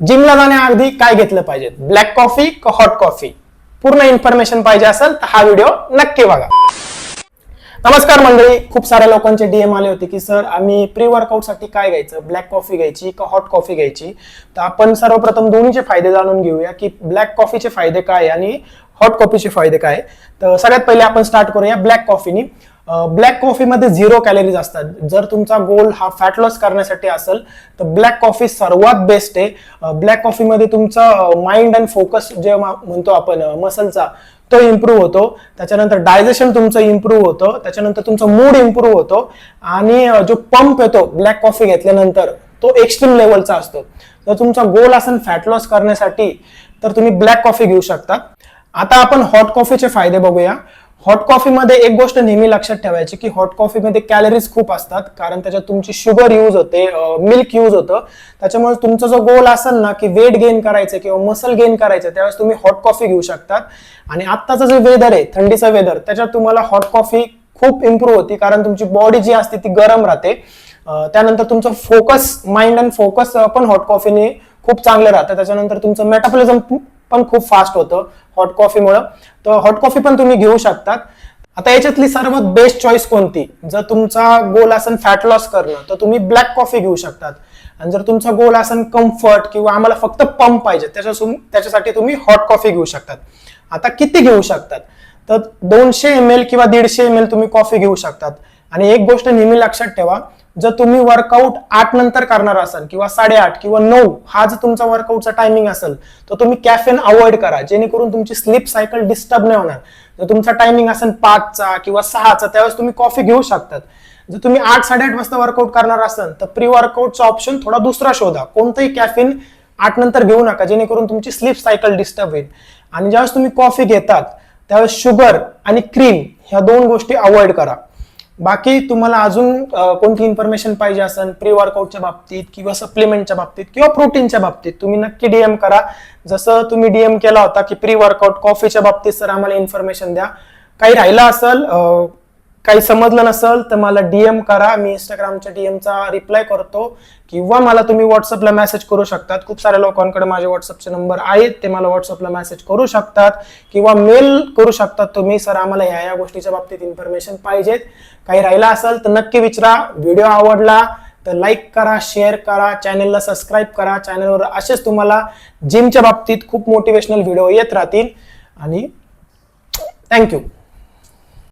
जिमला जाण्याआधी काय घेतलं पाहिजे? ब्लॅक कॉफी का हॉट कॉफी पूर्ण इन्फॉर्मेशन पाहिजे असेल तर हा व्हिडिओ नक्की बघा. नमस्कार मंडळी. खूप साऱ्या लोकांचे डीएम आले होते की सर आम्ही प्री वर्कआउटसाठी काय घ्यायचं? ब्लॅक कॉफी घ्यायची का हॉट कॉफी घ्यायची? तर आपण सर्वप्रथम दोन्हीचे फायदे जाणून घेऊया की ब्लॅक कॉफीचे फायदे काय? आणि हॉट कॉफीचे फायदे काय? तर सगळ्यात पहिले आपण स्टार्ट करूया ब्लॅक कॉफीनी ब्लॅक कॉफीमध्ये झिरो कॅलरीज असतात. जर तुमचा गोल हा फॅट लॉस करण्यासाठी असेल तर ब्लॅक कॉफी सर्वात बेस्ट आहे. ब्लॅक कॉफीमध्ये तुमचा माइंड अँड फोकस जे म्हणतो आपण मसलचा तो इम्प्रूव्ह होतो. त्याच्यानंतर डायजेशन तुमचं इम्प्रूव्ह होतं. त्याच्यानंतर तुमचा मूड इम्प्रूव्ह होतो. आणि जो पंप येतो ब्लॅक कॉफी घेतल्यानंतर तो एक्स्ट्रीम लेवलचा असतो. जर तुमचा गोल असेल फॅट लॉस करण्यासाठी तर तुम्ही ब्लॅक कॉफी घेऊ शकता. आता आपण हॉट कॉफीचे फायदे बघूया. हॉट कॉफीमध्ये एक गोष्ट नेहमी लक्षात ठेवायची की हॉट कॉफीमध्ये कॅलरीज खूप असतात कारण त्याच्यात तुमची शुगर यूज होते मिल्क यूज होतं. त्याच्यामुळे तुमचा जो गोल असेल ना की वेट गेन करायचं किंवा मसल गेन करायचं त्यावेळेस तुम्ही हॉट कॉफी घेऊ शकतात. आणि आत्ताचं जे वेदर आहे थंडीचं वेदर त्याच्यात तुम्हाला हॉट कॉफी खूप इम्प्रूव्ह होती कारण तुमची बॉडी जी असते ती गरम राहते. त्यानंतर तुमचं फोकस माइंड अँड फोकस पण हॉट कॉफीने खूप चांगलं राहतं. त्याच्यानंतर तुमचं मेटाबॉलिझम पण खूप फास्ट होतं. हॉट कॉफीमुळं तर हॉट कॉफी पण तुम्ही घेऊ शकतात. आता याच्यातली सर्वात बेस्ट चॉईस कोणती? जर तुमचा गोल असेल फॅट लॉस करणं तर तुम्ही ब्लॅक कॉफी घेऊ शकतात. आणि जर तुमचा गोल असेल कम्फर्ट किंवा आम्हाला फक्त पंप पाहिजे त्याच्या त्याच्यासाठी तुम्ही हॉट कॉफी घेऊ शकतात. आता किती घेऊ शकतात? तर दोनशे एम एल किंवा दीडशे एम एल तुम्ही कॉफी घेऊ शकतात. आणि एक गोष्ट नेहमी लक्षात ठेवा जर तुम्ही वर्कआउट आठ नंतर करणार असाल किंवा साडेआठ किंवा नऊ हा जर तुमचा वर्कआउटचा टायमिंग असेल तर तुम्ही कॅफेन अवॉइड करा जेणेकरून तुमची स्लीप सायकल डिस्टर्ब नाही होणार. जर तुमचा टायमिंग असेल पाचचा किंवा सहाचा त्यावेळेस तुम्ही कॉफी घेऊ शकतात. जर तुम्ही आठ साडेआठ वाजता वर्कआउट करणार असाल तर प्री वर्कआउटचा ऑप्शन थोडा दुसरा शोधा. कोणतंही कॅफिन आठ नंतर घेऊ नका जेणेकरून तुमची स्लीप सायकल डिस्टर्ब होईल. आणि ज्यावेळेस तुम्ही कॉफी घेतात त्यावेळेस शुगर आणि क्रीम ह्या दोन गोष्टी अवॉइड करा. बाकी तुम्हाला अजून कोणती इन्फॉर्मेशन पाहिजे असेल प्री वर्कआउटच्या बाबतीत किंवा सप्लिमेंटच्या बाबतीत किंवा प्रोटीनच्या बाबतीत तुम्ही नक्की डीएम करा. जसं तुम्ही डीएम केला होता की प्री वर्कआउट कॉफीच्या बाबतीत सर आम्हाला इन्फॉर्मेशन द्या. काही राहिलं असेल काही समजलं नसेल तर मला डीएम करा. मी इंस्टाग्रामच्या डीएमचा रिप्लाय करतो. किंवा मला तुम्ही व्हॉट्सअपला मेसेज करू शकतात. खूप साऱ्या लोकांकडे माझे व्हॉट्सअपचे नंबर आहेत. ते मला व्हॉट्सअपला मेसेज करू शकतात. किंवा मेल करू शकतात तुम्ही. सर आम्हाला ह्या या गोष्टीच्या बाबतीत इन्फॉर्मेशन पाहिजेत. काही राहिला असेल तर नक्की विचारा. व्हिडिओ आवडला तर लाईक करा शेअर करा. चॅनलला सबस्क्राईब करा. चॅनलवर असेच तुम्हाला जिमच्या बाबतीत खूप मोटिवेशनल व्हिडिओ येत राहतील. आणि थँक्यू